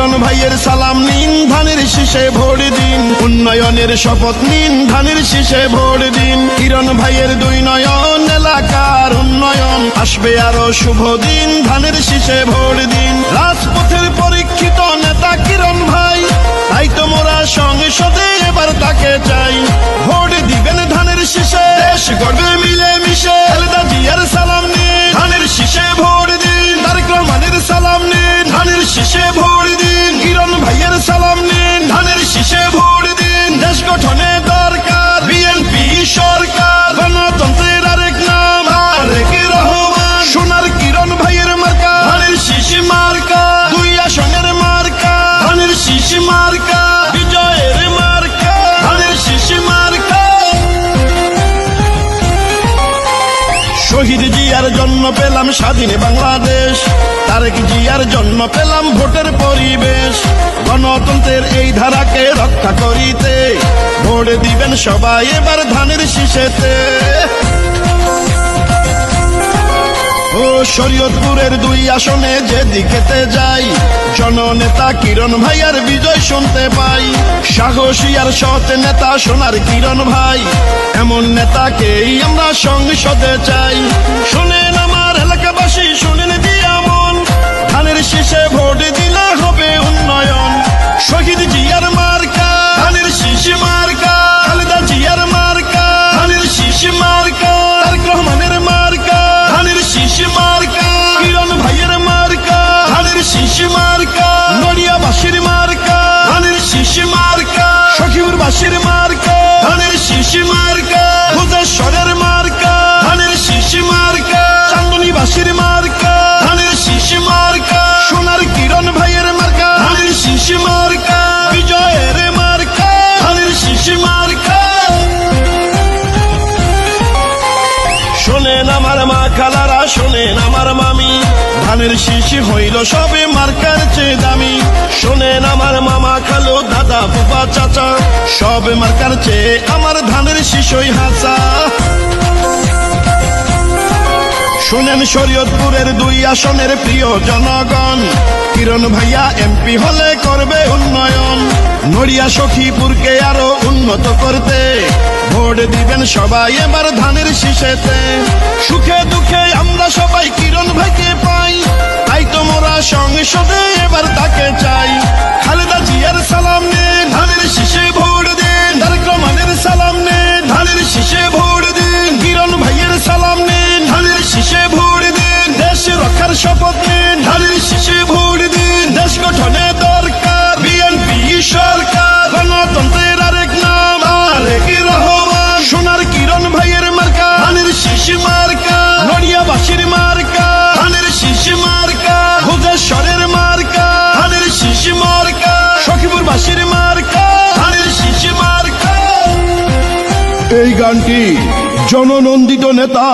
কিরণ ভাইয়ের সালাম নিন, ধানের শীষে ভোট দিন। উন্নয়নের শপথ নিন, ধানের শীষে ভোট দিন। কিরণ ভাইয়ের দুই নয়ন, এলাকার উন্নয়ন। আসবে আরও শুভ দিন, ধানের শীষে ভোট দিন। রাজপথের পরীক্ষিত নেতা কিরণ ভাই, তাই তো মোরা সংসদে এবার তাকে চাই। ভোট দিবেন ধানের শীষে, দেশ গড়বে শহীদ জিয়ার জন্ম পেলাম স্বাধীন বাংলাদেশ। তারেক জিয়ার জন্ম পেলাম ভোটের পরিবেশ। গণতন্ত্রের এই ধারাকে রক্ষা করিতে ভোট দিবেন সবাই এবার ধানের শীষেতে। ও শরীয়তপুরের দুই আসনে যেদিকেতে যাই, জননেতা কিরণ ভাইয়ার বিজয় শুনতে পাই। সাহসী আর সৎ নেতা সোনার কিরণ ভাই, এমন নেতাকেই আমরা সংসদে চাই। শোনেন আমার এলাকাবাসী, শোনেন শোনেন আমার মামি। ধানের শিশি হইল সবে মার্কার চেয়ে দামি। শোনেন আমার মামা খালো দাদা ফুপা চাচা, সব মার্কার চেয়ে আমার ধানের শিশই হাসা শুনেন শরীয়তপুরের দুই আসনের প্রিয় জনগণ, কিরণ ভাইয়া এমপি হলে করবে উন্নয়ন। নড়িয়া সখীপুরকে আরও উন্নত করতে, ভোট দিবেন সবাই এবার ধানের শীষেতে। সুখে সংসদে এবার তাকে চাই। খালেদা জিয়ার সালাম নে, ধানের শীষে ভোট দিন। তারেক রহমানের সালাম নে, ধানের শীষে ভোট দিন। কিরণ ভাইয়ের সালাম নে, ধানের শীষে ভোট দিন। দেশ রক্ষার শপথ গানটি জননন্দিত নেতা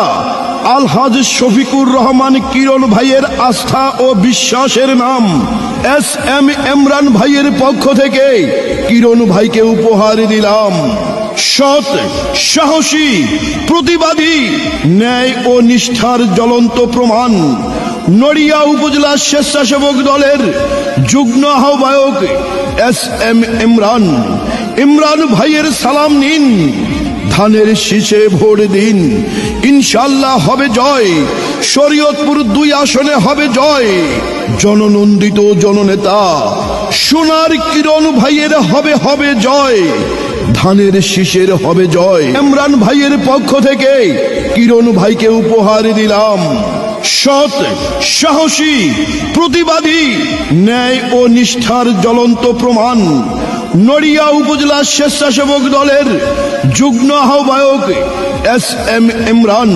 আলহাজ শফিকুর রহমান কিরণ ভাইয়ের আস্থা ও বিশ্বাসের নাম। এস এম ইমরান ভাইয়ের পক্ষ থেকে কিরণ ভাইকে উপহার দিলাম। সৎ, সাহসী, প্রতিবাদী, ন্যায় ও নিষ্ঠার জ্বলন্ত প্রমাণ। নড়িয়া উপজেলা স্বেচ্ছাসেবক দলের যুগ্ম আহ্বায়ক এস এম ইমরান। ইমরান ভাইয়ের সালাম নিন। ধানের শীষে ভোট দিন। ইনশাল্লাহ হবে জয়। শরীয়তপুর দুই আসনে হবে জয়। জননন্দিত জননেতা, সোনার কিরণ ভাইয়ের হবে হবে জয়। ধানের শীষের হবে জয়। ইমরান ভাইয়ের পক্ষ থেকে কিরণ ভাইকে উপহার দিলাম। সৎ, সাহসী, প্রতিবাদী, ন্যায় ও নিষ্ঠার জ্বলন্ত প্রমাণ। নড়িয়া উপজেলা স্বেচ্ছাসেবক দলের যুগ্ম আহ্বায়ক এস এম ইমরান।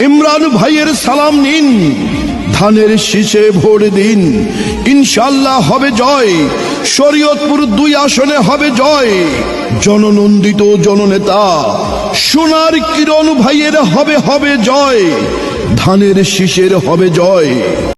ইমরান ভাইয়ের সালাম নিন। ধানের শীষে ভোট দিন। ইনশাল্লাহ হবে জয়। শরীয়তপুর দুই আসনে হবে জয়। জননন্দিত জননেতা, সোনার কিরণ ভাইয়ের হবে হবে জয়। ধানের শীষের হবে জয়।